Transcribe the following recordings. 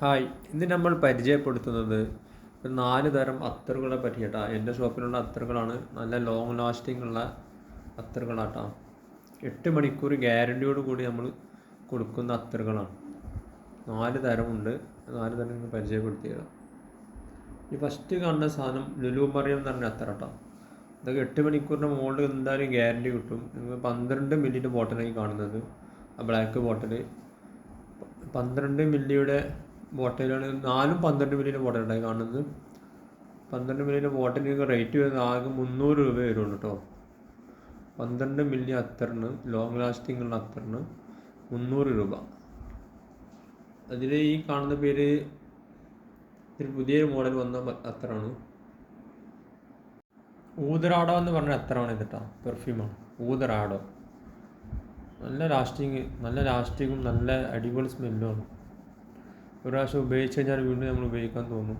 Hi. ഇന്ന് നമ്മൾ പരിചയപ്പെടുത്തുന്നത് ഒരു നാല് തരം അത്തറുകളെ പറ്റിയിട്ടാണ് എന്റെ ഷോപ്പിലുള്ള അത്തറുകളാണ്. നല്ല ലോങ് ലാസ്റ്റിംഗ് ഉള്ള അത്തറുകളാട്ടോ. എട്ട് മണിക്കൂർ ഗ്യാരണ്ടിയോട് കൂടി നമ്മൾ കൊടുക്കുന്ന അത്തറുകളാണ്. നാല് തരമുണ്ട്. നാല് തരം നിങ്ങൾ ഈ ഫസ്റ്റ് കാണുന്ന സാധനം ലുലു മറിയം എന്ന് പറഞ്ഞ അത്തറട്ടോ. ഇതൊക്കെ എട്ട് മണിക്കൂറിന്റെ മുകളിൽ എന്തായാലും ഗ്യാരണ്ടി കിട്ടും. നിങ്ങൾ പന്ത്രണ്ട് മില്ലിന്റെ ബോട്ടിലായി കാണുന്നത്. ആ ബ്ലാക്ക് ബോട്ടിൽ പന്ത്രണ്ട് മില്ലിയുടെ ബോട്ടിലാണ് നാലും പന്ത്രണ്ട് മില്ലിന്റെ ബോട്ടലുണ്ടായി കാണുന്നത്. പന്ത്രണ്ട് മില്ലിന്റെ ബോട്ടിലിന് റേറ്റ് വരുന്നത് ആകെ മുന്നൂറ് രൂപ വരുള്ളൂ കേട്ടോ പന്ത്രണ്ട് മില്ലി അത്തറിന് ലോങ് ലാസ്റ്റിംഗ് ഉള്ള അത്തറിന് മുന്നൂറ് രൂപ. അതിൽ ഈ കാണുന്ന പേര് ഒരു പുതിയൊരു മോഡൽ വന്ന അത്തറാണ് ഊതറാടോ എന്ന് പറഞ്ഞ അത്തറാണ് ഇത് കേട്ടോ പെർഫ്യൂമാണ് ഊതറാടോ. നല്ല ലാസ്റ്റിങ് നല്ല ലാസ്റ്റിങ്ങും നല്ല അടിപൊളി സ്മെല്ലുമാണ് ഒരു പ്രാവശ്യം ഉപയോഗിച്ച് കഴിഞ്ഞാൽ വീണ്ടും നമ്മൾ ഉപയോഗിക്കാൻ തോന്നും.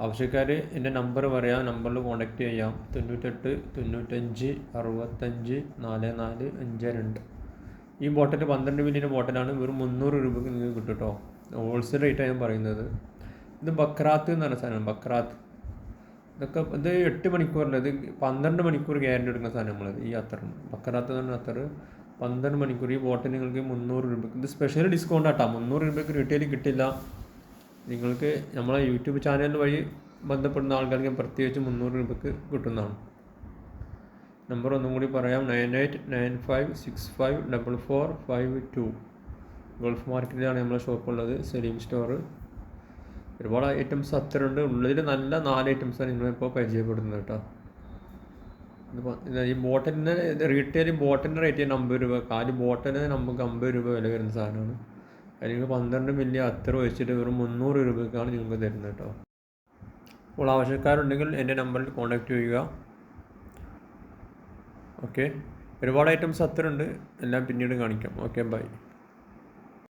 ആവശ്യക്കാർ എന്റെ നമ്പർ പറയാം. നമ്പറിൽ കോൺടാക്റ്റ് ചെയ്യാം. തൊണ്ണൂറ്റെട്ട് തൊണ്ണൂറ്റഞ്ച് അറുപത്തഞ്ച് നാല് നാല് അഞ്ച് രണ്ട്. ഈ ബോട്ടിൽ പന്ത്രണ്ട് മില്ലിന്റെ ബോട്ടിലാണ് വെറും മുന്നൂറ് രൂപയ്ക്ക് നിങ്ങൾക്ക് കിട്ടും കേട്ടോ ഹോൾസെയിൽ റേറ്റാണ് ഞാൻ പറയുന്നത്. ഇത് ബക്രാത്ത് എന്ന് പറഞ്ഞ സാധനമാണ്. ബക്രാത്ത്. ഇതൊക്കെ ഇത് എട്ട് മണിക്കൂറിൽ ഇത് പന്ത്രണ്ട് മണിക്കൂർ ഗ്യാരണ്ടി എടുക്കുന്ന സാധനം നമ്മളത്. ഈ അത്തറിന് ബക്രാത്ത് എന്ന് പറഞ്ഞ അത്തർ പന്ത്രണ്ട് മണിക്കൂർ ഈ ബോട്ടിൽ നിങ്ങൾക്ക് മുന്നൂറ് രൂപയ്ക്ക് ഇത് സ്പെഷ്യൽ ഡിസ്കൗണ്ട് ആട്ടാ. മുന്നൂറ് രൂപയ്ക്ക് റീറ്റെയിൽ കിട്ടില്ല. നിങ്ങൾക്ക് നമ്മളെ യൂട്യൂബ് ചാനൽ വഴി ബന്ധപ്പെടുന്ന ആൾക്കാർക്ക് പ്രത്യേകിച്ച് മുന്നൂറ് രൂപയ്ക്ക് കിട്ടുന്നതാണ്. നമ്പർ ഒന്നും കൂടി പറയാം. Nine eight nine five six five double four five two gulf മാർക്കറ്റിലാണ് നമ്മളെ ഷോപ്പുള്ളത് സലീം സ്റ്റോർ ഒരുപാട് ഐറ്റംസ് അത്രയുണ്ട്. ഉള്ളതിൽ നല്ല നാല് ഐറ്റംസാണ് നിങ്ങളിപ്പോൾ പരിചയപ്പെടുന്നത് കേട്ടോ. ഈ ബോട്ടിന്റെ റീറ്റെയിൽ ബോട്ടിന്റെ റേറ്റ് അമ്പത് രൂപ കാൽ ബോട്ടിന് നമുക്ക് അമ്പത് രൂപ വില വരുന്ന സാധനമാണ്. അല്ലെങ്കിൽ പന്ത്രണ്ട് മില്ലി അത്ര വെച്ചിട്ട് വെറും മുന്നൂറ് രൂപയ്ക്കാണ് നിങ്ങൾക്ക് തരുന്നത് കേട്ടോ. അപ്പോൾ ആവശ്യക്കാരുണ്ടെങ്കിൽ എന്റെ നമ്പറിൽ കോൺടാക്റ്റ് ചെയ്യുക. ഓക്കെ ഒരുപാട് ഐറ്റംസ് അത്ര ഉണ്ട് എല്ലാം പിന്നീട് കാണിക്കാം. Okay bye